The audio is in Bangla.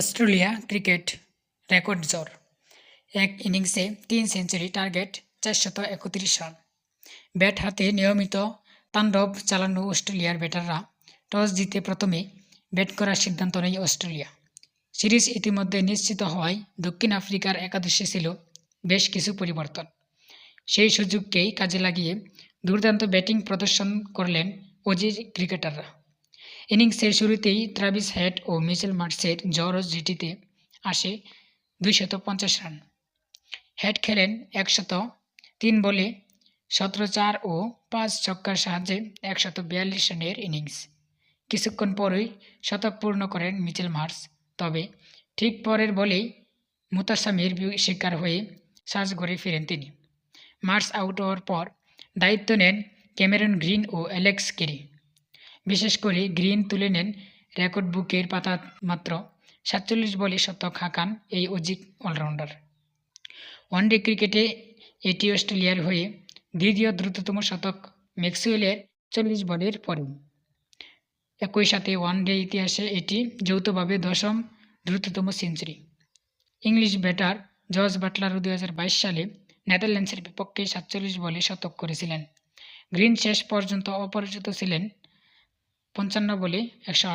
অস্ট্রেলিয়া ক্রিকেট রেকর্ড জোর। এক ইনিংসে তিন সেঞ্চুরি টার্গেট চারশত একত্রিশ রান। ব্যাট হাতে নিয়মিত তাণ্ডব চালানো অস্ট্রেলিয়ার ব্যাটাররা টস জিতে প্রথমে ব্যাট করার সিদ্ধান্ত নেয় অস্ট্রেলিয়া। সিরিজ ইতিমধ্যে নিশ্চিত হওয়ায় দক্ষিণ আফ্রিকার একাদশে ছিল বেশ কিছু পরিবর্তন। সেই সুযোগকেই কাজে লাগিয়ে দুর্দান্ত ব্যাটিং প্রদর্শন করলেন অজি ক্রিকেটাররা। ইনিংসের শুরুতেই ট্রাভিস হেড ও মিচেল মার্সের জড়ো জুটিতে আসে দুইশত পঞ্চাশ রান। হেড খেলেন একশত তিন বলে, সতেরো চার ও পাঁচ ছক্কার সাহায্যে একশত বিয়াল্লিশ রানের ইনিংস। কিছুক্ষণ পরই শতক পূর্ণ করেন মিচেল মার্স, তবে ঠিক পরের বলেই মুতাসামির শিকার হয়ে সাজঘরে ফিরেন তিনি। মার্স আউট হওয়ার পর দায়িত্ব নেন ক্যামেরন গ্রিন ও অ্যালেক্স কেরি। বিশেষ করে গ্রিন তুলে নেন রেকর্ড বুকের পাতা মাত্র সাতচল্লিশ বলে শতক হাঁকান এই অজিক অলরাউন্ডার। ওয়ানডে ক্রিকেটে এটি অস্ট্রেলিয়ার হয়ে দ্বিতীয় দ্রুততম শতক ম্যাক্সওয়েলের চল্লিশ বলের পরেও একই সাথে ওয়ানডে ইতিহাসে এটি যৌথভাবে দশম দ্রুততম সেঞ্চুরি। ইংলিশ ব্যাটার জর্জ বাটলারও দু হাজার বাইশ সালে নেদারল্যান্ডসের বিপক্ষে সাতচল্লিশ বলে শতক করেছিলেন। গ্রিন শেষ পর্যন্ত অপরাজিত ছিলেন পঞ্চান্ন বলে একশো